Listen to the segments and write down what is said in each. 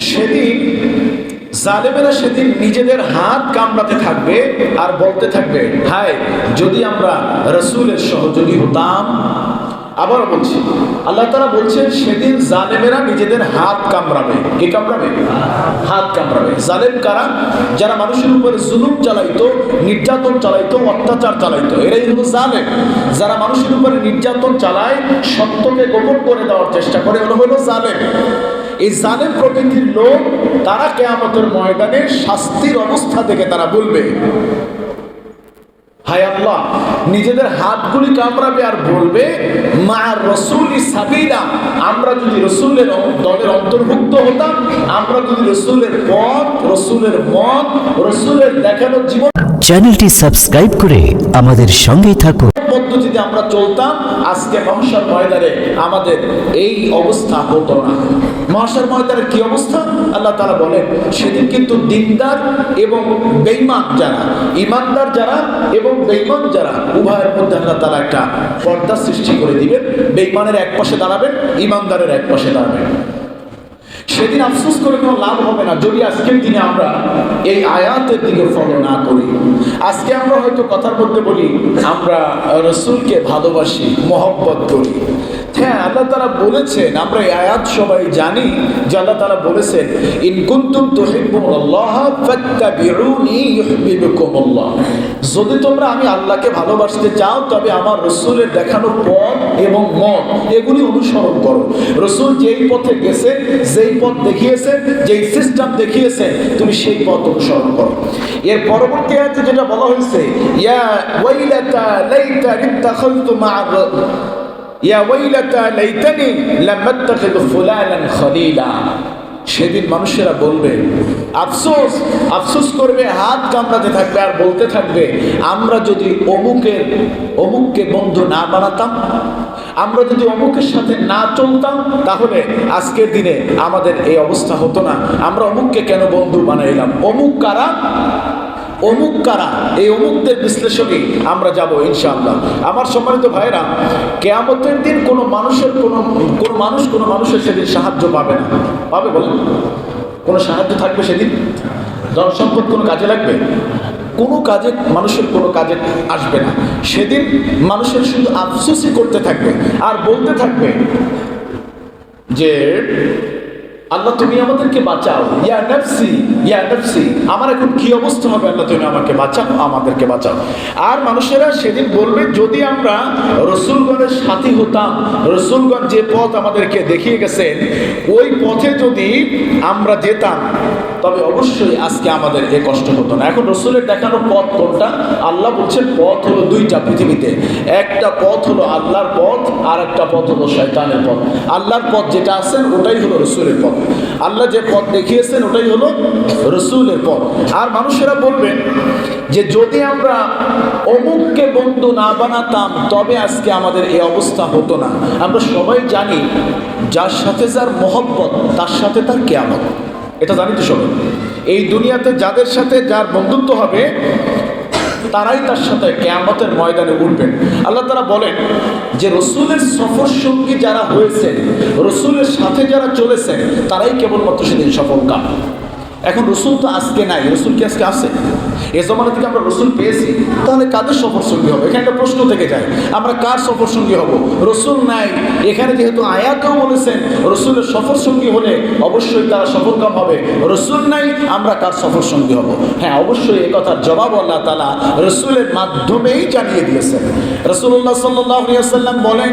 সেদিন জালেমেরা সেদিন নিজেদের হাত কামড়াতে থাকবে আর বলতে থাকবে, হায়, যদি আমরা রসুলের সহযোগী হতাম আবার বলছি, আল্লাহ তারা বলছেন, সেদিন জালেমেরা নিজেদের হাত কামড়াবে। কে কামড়াবে? হাত কামড়াবে। জালেম কারা? যারা মানুষের উপরে জুলুম চালাইতো, নির্যাতন চালাইতো, অত্যাচার চালাইতো, এরাই হলো জালেম। যারা মানুষের উপরে নির্যাতন চালায়, সত্যকে গোপন করে দেওয়ার চেষ্টা করে ওরা হলো জালেম। এই জালেম প্রকৃতির লোক, তারা কেয়ামতের ময়দানে শাস্তির অবস্থা থেকে তারা বলবে। হায় নিজেদের হাতগুলি কামড়াবে আর বলবে, মা রসুল সাবিলা। আমরা যদি রসুলের দলের অন্তর্ভুক্ত হতাম, আমরা যদি রসুলের পথ, রসুলের মত, রসুলের দেখানোর জীবন চ্যানেলটি সাবস্ক্রাইব করে আমাদের সঙ্গেই থাকুন। পদ্ধতিতে আমরা চলতাম, আজকে মহাশার ময়দানে আমাদের এই অবস্থা হতো না। মহাশার ময়দানের কি অবস্থা? আল্লাহ তারা বলেন, সেদিন কিন্তু দিনদার এবং বেইমান যারা ইমানদার যারা এবং বেইমান যারা, উভয়ের মধ্যে আল্লাহ তারা একটা পর্দা সৃষ্টি করে দিবেন। বেইমানের এক পাশে দাঁড়াবেন ইমানদারের এক পাশে দাঁড়াবেন। সেদিন আফসোস করে কোনো লাভ হবে না। যদি আজকের দিনে আমরা এই আয়াতের দিকে ফলো না করি, আজকে আমরা হয়তো কথার মধ্যে বলি, আমরা রসুলকে ভালোবাসি, মহব্বত করি। হ্যাঁ আল্লাহ তারা বলেছেন, আমরা এই আয়াত সবাই জানি যে আল্লাহ তারা বলেছেন যদি তোমরা আমি আল্লাহকে ভালোবাসতে চাও, তবে আমার রসুলের দেখানো পথ এবং মত, এগুলি অনুসরণ করো। রসুল যেই পথে গেছে, যেই পথ দেখিয়েছে, যেই সিস্টেম দেখিয়েছে, তুমি সেই পথ অনুসরণ করো। এর পরবর্তী আয়াতে যেটা বলা হয়েছে, ইয়া ওয়াইলাতা লাইতা ইত্তাখাযতু সেদিন মানুষেরা বলবে, আফসোস আফসোস করবে, হাত কামড়াতে থাকবে আর বলতে থাকবে, আমরা যদি অমুকের, অমুককে বন্ধু না বানাতাম, আমরা যদি অমুকের সাথে না চলতাম, তাহলে আজকের দিনে আমাদের এই অবস্থা হতো না। আমরা অমুককে কেন বন্ধু বানাইলাম? অমুক কারা? অমুক কারা? এই অমুকদের বিশ্লেষণে আমরা যাব ইনশাআল্লাহ। আমার সম্মানিত ভাইরা কেয়ামতের দিন কোনো মানুষের কোনো কোনো মানুষ কোনো মানুষের সেদিন সাহায্য পাবে না। পাবে বলেন। কোনো সাহায্য থাকবে সেদিন? জনসম্পদ কোনো কাজে লাগবে? কোনো কাজে, মানুষের কোনো কাজে আসবে না। সেদিন মানুষের শুধু আফসোসই করতে থাকবে। আর বলতে থাকবে যে আল্লাহ, তুমি আমাদেরকে বাঁচাও। ইয়া নফসি ইয়া নফসি। আমার এখন কি অবস্থা হবে? আল্লাহ, তুমি আমাকে বাঁচাও, আমাদেরকে বাঁচাও। আর মানুষেরা সেদিন বলবে, যদি আমরা রসুলগণের সাথী হতাম, রসুলগণ যে পথ আমাদেরকে দেখিয়ে গেছেন, ওই পথে যদি আমরা যেতাম, তবে অবশ্যই আজকে আমাদের এ কষ্ট হতো না। এখন রসুলের দেখানো পথ কোনটা? আল্লাহ বলছেন, পথ হলো দুইটা পৃথিবীতে। একটা পথ হলো আল্লাহর পথ, আর একটা পথ হলো শয়তানের পথ। আল্লাহর পথ যেটা আছেন, ওটাই হলো রসুলের পথ। আল্লাহ যে পথ দেখিয়েছেন, ওটাই হলো রসুলের পথ। আর মানুষেরা বলবেন যে, যদি আমরা অমুককে বন্ধু না বানাতাম, তবে আজকে আমাদের এই অবস্থা হতো না। আমরা সবাই জানি যার সাথে যার মহব্বত, তার সাথে তার কেয়ামত। এটা জানি তো সবাই। এই দুনিয়াতে যাদের সাথে যার বন্ধুত্ব হবে, তারাই তার সাথে কেয়ামতের ময়দানে উঠবেন। আল্লাহ তারা বলেন যে, রসুলের সফর সঙ্গী যারা হয়েছে রসুলের সাথে যারা চলেছেন তারাই কেবলমাত্র সেদিন সফল কাম এখন রসুল তো আজকে নাই, রসুল কি আজকে আছে? এ জমানা থেকে আমরা রসুল পেয়েছি, তাহলে কাদের সফর সঙ্গী হবে? এখানে একটা প্রশ্ন থেকে যায়, আমরা কার সফর সঙ্গী হব? রসুল নাই, এখানে যেহেতু আয়াতেও বলেছেন, রসুলের সফর সঙ্গী হলে অবশ্যই তারা সফলকাম হবে। রসুল নাই, আমরা কার সফর সঙ্গী হব? হ্যাঁ অবশ্যই এ কথার জবাব আল্লাহ তালা রসুলের মাধ্যমেই জানিয়ে দিয়েছেন। রসুল্লাহ সাল্লাহ সাল্লাম বলেন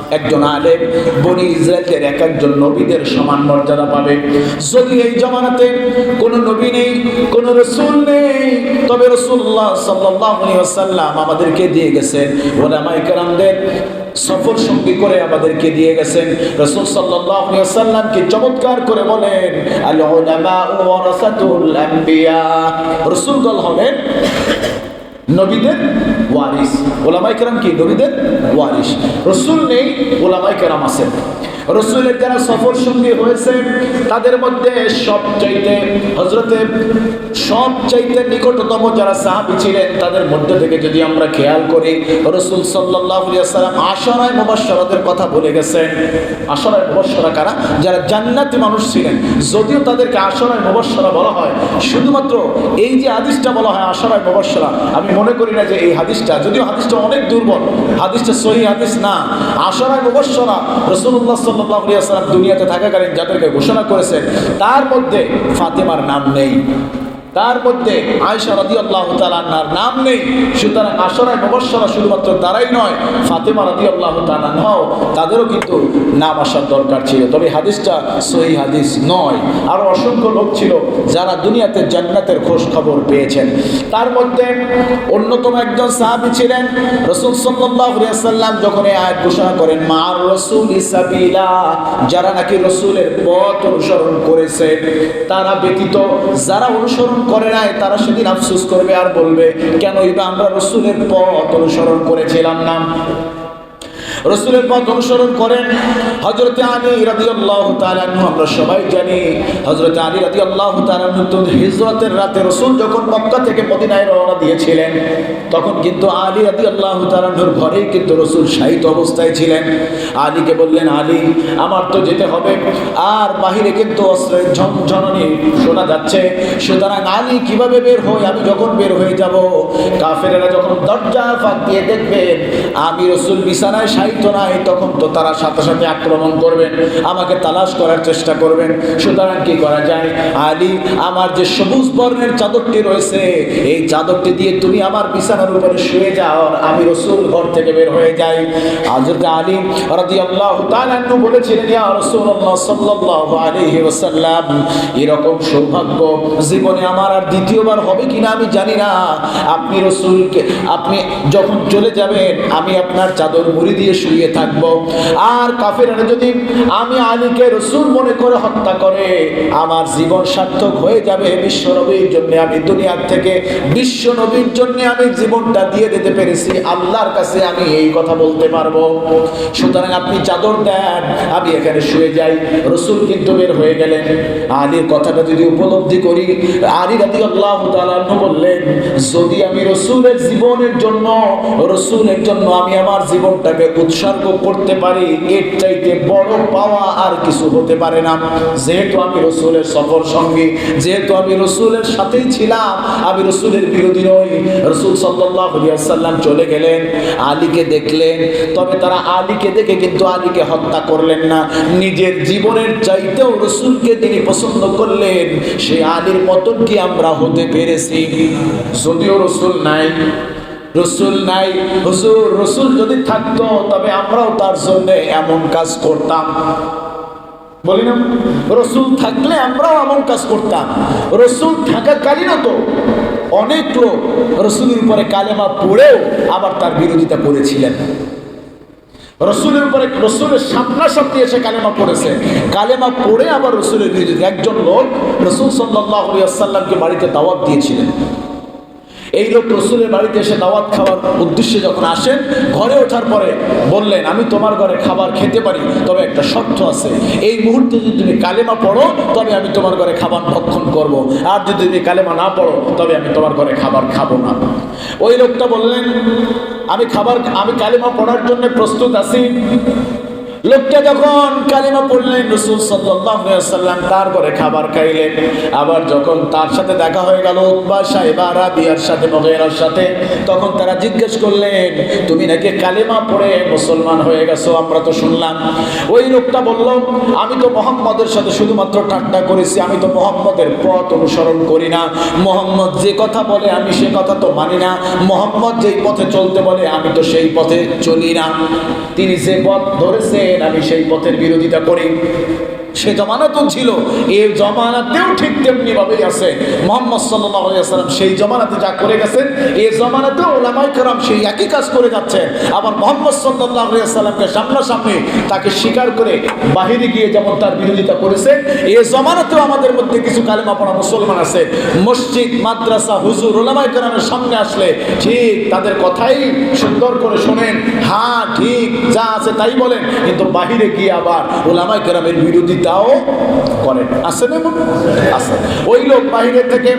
একজন আলেম, বনি ইসরায়েলদের এক একজন নবীদের সমান মর্যাদা পাবে। যদি এই জামানাতে কোনো নবী নেই, কোনো রসুল নেই, তবে রসুল্লাহ সাল্লাহ সাল্লাম আমাদেরকে দিয়ে গেছেন। ওলামাই কেরামদের সফর সঙ্গী করে আমাদেরকে দিয়ে গেছেন। রসুল সাল্লামকে চমৎকার করে বলেন রসুলগল হলেন নবীদের ওয়ারিস ওলামাই কি? নবীদের ওয়ারিস রসুল নেই ওলামাই কেরাম আছেন। রসুলের যারা সফর সঙ্গী হয়েছে, তাদের মধ্যে সবচাইতে হজরতে সবচাইতে নিকটতম যারা সাহাবি ছিলেন, তাদের মধ্যে থেকে যদি আমরা খেয়াল করি, রসুল সাল্লাহ সাল্লাম আশরায় মুবাশশারাতের কথা বলে গেছেন। আশরায় মুবাশশারা কারা? যারা জান্নাতি মানুষ ছিলেন। যদিও তাদেরকে আশরায় মুবাশশারা বলা হয়, শুধুমাত্র এই যে হাদিসটা বলা হয় আশরায় মুবাশশারা, আমি মনে করি না যে এই হাদিসটা, যদিও হাদিসটা অনেক দুর্বল, হাদিসটা সহি হাদিস না। আশরায় রাসূলুল্লাহ সাল্লাল্লাহু ওয়াসাল্লাম দুনিয়াতে থাকাকালীন যাদেরকে ঘোষণা করেছেন তার মধ্যে ফাতেমার নাম নেই। তার মধ্যে আয়সা রাদি আল্লাহ তালান্নার নাম নেই। সুতরাং আসরায় মুবশ্বরা শুধুমাত্র তারাই নয়, ফাতেমা রাদি আল্লাহ তালান্নাও তাদেরও কিন্তু নাম আসার দরকার ছিল। তবে হাদিসটা সহি হাদিস নয়। আরও অসংখ্য লোক ছিল যারা দুনিয়াতে জান্নাতের খোঁজ খবর পেয়েছেন। তার মধ্যে অন্যতম একজন সাহাবি ছিলেন রসুল সাল্লাম যখন এই আয়াত ঘোষণা করেন, মার রসুল ইসাবিলা যারা নাকি রসুলের পথ অনুসরণ করেছে, তারা ব্যতীত যারা অনুসরণ করে নাই, তারা সেদিন আফসোস করবে আর বলবে কেন এটা আমরা রসুলের পথ অনুসরণ করেছিলাম না? রসুলের পথ অনুসরণ করেন। হজরতে আলী রাজি আল্লাহ তালানহু আমরা সবাই জানি হজরতে আলী রাজি আল্লাহ তালানহু তো হিজরতের রাতে রসুল যখন মক্কা থেকে মদিনায় রওনা দিয়েছিলেন, তখন কিন্তু আলী রাজি আল্লাহ তালানহুর ঘরেই কিন্তু রসুল শাহিত অবস্থায় ছিলেন। আলীকে বললেন, আলী, আমার তো যেতে হবে। আর বাহিরে কিন্তু অস্ত্রের ঝনঝননি শোনা যাচ্ছে। সুতরাং আলী কীভাবে বের হই আমি যখন বের হয়ে যাব, কাফেরেরা যখন দরজা ফাঁক দিয়ে দেখবেন, আমি রসুল বিছানায় সাহিত্য নাই, তখন তো তারা সাথে সাথে আক্রমণ করবেন, আমাকে তালাশ করার চেষ্টা করবেন। সুতরাং কি করা যায়? আলী, আমার যে সবুজ বর্ণের চাদরটি রয়েছে, এই চাদরটি দিয়ে তুমি আমার বিছানার উপরে শুয়ে যাও আমি রসুল ঘর থেকে বের হয়ে যাই। হযরত আলী রাদিয়াল্লাহু তাআলা আনহু বলেছিলেন এরকম সৌভাগ্য জীবনে আমার আর দ্বিতীয়বার হবে কিনা আমি জানি না। আপনি রসুলকে, আপনি যখন চলে যাবেন, আমি আপনার চাদর মুড়ি দিয়ে শুয়ে থাকব। আর কাফেরা যদি আমি আলীকে রসুল মনে করে হত্যা করে, আমার জীবন সার্থক হয়ে যাবে। বিশ্ব নবীর জন্য আমি দুনিয়ার থেকে, বিশ্ব নবীর জন্য আমি জীবনটা দিয়ে দিতে পেরেছি। আল্লাহর কাছে আমি এই কথা বলতে পারব। সুতরাং আপনি চাদর দেন, আমি এখানে শুয়ে যাই। রসুল কিন্তু বের হয়ে গেলেন। আলীর কথাটা যদি উপলব্ধি করি, আলী রাদি আল্লাহ বললেন, যদি আমি রসুলের জীবনের জন্য, রসুলের জন্য আমি আমার জীবনটাকে উৎসর্গ করতে পারি, এর চাইতে বড় পাওয়া আর কিছু হতে পারে না। যেহেতু আমি রসুলের সফর সঙ্গী, যেহেতু আমি রসুলের সাথেই ছিলাম, আমি রসুলের বিরোধী নই। রসুল সাল্লাম চলে গেলেন, আলীকে দেখলেন। তবে তারা আলীকে দেখে কিন্তু আলীকে হত্যা করলেন না। নিজের জীবনের চাইতেও রসুলকে তিনি পছন্দ করলেন, সে আলীর মতন কি আমরা হতে পেরেছি। যদিও রসুল নাই রসুল নাই। হুজুর, রসুল যদি থাকতো, তবে আমরাও তার জন্য এমন কাজ করতাম। বলি না, রসুল থাকলে আমরাও এমন কাজ করতাম। রসুল থাকাকালীনও তো অনেক লোক রসুলের উপরে কালেমা পড়েও আবার তার বিরোধিতা করেছিলেন। রসুলের উপরে, রসুলের সামনাসামনি এসে কালেমা পড়েছে। কালেমা পড়ে আবার রসুলের বিরোধিতা। একজন লোক রসুল সাল্লাহ আসাল্লামকে বাড়িতে দাওয়াত দিয়েছিলেন। এই লোক রসুলের বাড়িতে এসে দাওয়াত খাওয়ার উদ্দেশ্যে যখন আসেন, ঘরে ওঠার পরে বললেন, আমি তোমার ঘরে খাবার খেতে পারি, তবে একটা শর্ত আছে। এই মুহূর্তে যদি তুমি কালেমা পড়ো, তবে আমি তোমার ঘরে খাবার ভক্ষণ করব। আর যদি তুমি কালেমা না পড়ো, তবে আমি তোমার ঘরে খাবার খাব না। ওই লোকটা বললেন, আমি খাবার, আমি কালেমা পড়ার জন্য প্রস্তুত আছি। লোকটা যখন কালিমা পড়লেন, রসুল সাল্লাম তার করে খাবার খাইলেন। আবার যখন তার সাথে দেখা হয়ে গেল উৎবা সাহেবা রাবিয়ার সাথে মগেরার সাথে, তখন তারা জিজ্ঞেস করলেন, তুমি নাকি কালিমা পড়ে মুসলমান হয়ে গেছো? আমরা তো শুনলাম। ওই লোকটা বলল, আমি তো মোহাম্মদের সাথে শুধুমাত্র ঠাট্টা করেছি, আমি তো মোহাম্মদের পথ অনুসরণ করি না। মোহাম্মদ যে কথা বলে, আমি সে কথা তো মানি না। মোহাম্মদ যেই পথে চলতে বলে, আমি তো সেই পথে চলি না। তিনি যে পথ ধরেছেন আমি সেই পথের বিরোধিতা করি। সে জমানাতেও ছিল। এই জমানাতেও ঠিক তেমনি ভাবেই আছে। মোহাম্মদ সাল্লাম সেই জমানাতে যা করে গেছেন, এই জমানাতেও ওলামাই কারাম সেই একই কাজ করে যাচ্ছেন। আবার মোহাম্মদ সাল্লাহ সাল্লামকে সামনাসামনি তাকে স্বীকার করে বাহিরে গিয়ে যেমন তার বিরোধিতা করেছে এই জমানাতেও আমাদের মধ্যে কিছু কালেমা পড়া মুসলমান আছে। মসজিদ, মাদ্রাসা, হুজুর ওলামাই কারামের সামনে আসলে ঠিক তাদের কথাই সুন্দর করে শোনেন। হ্যাঁ ঠিক যা আছে তাই বলেন। কিন্তু বাহিরে গিয়ে আবার ওলামাই কেরামের বিরোধিতাও করেন আসেন এমন? আছে ওই লোক বাইরে থেকে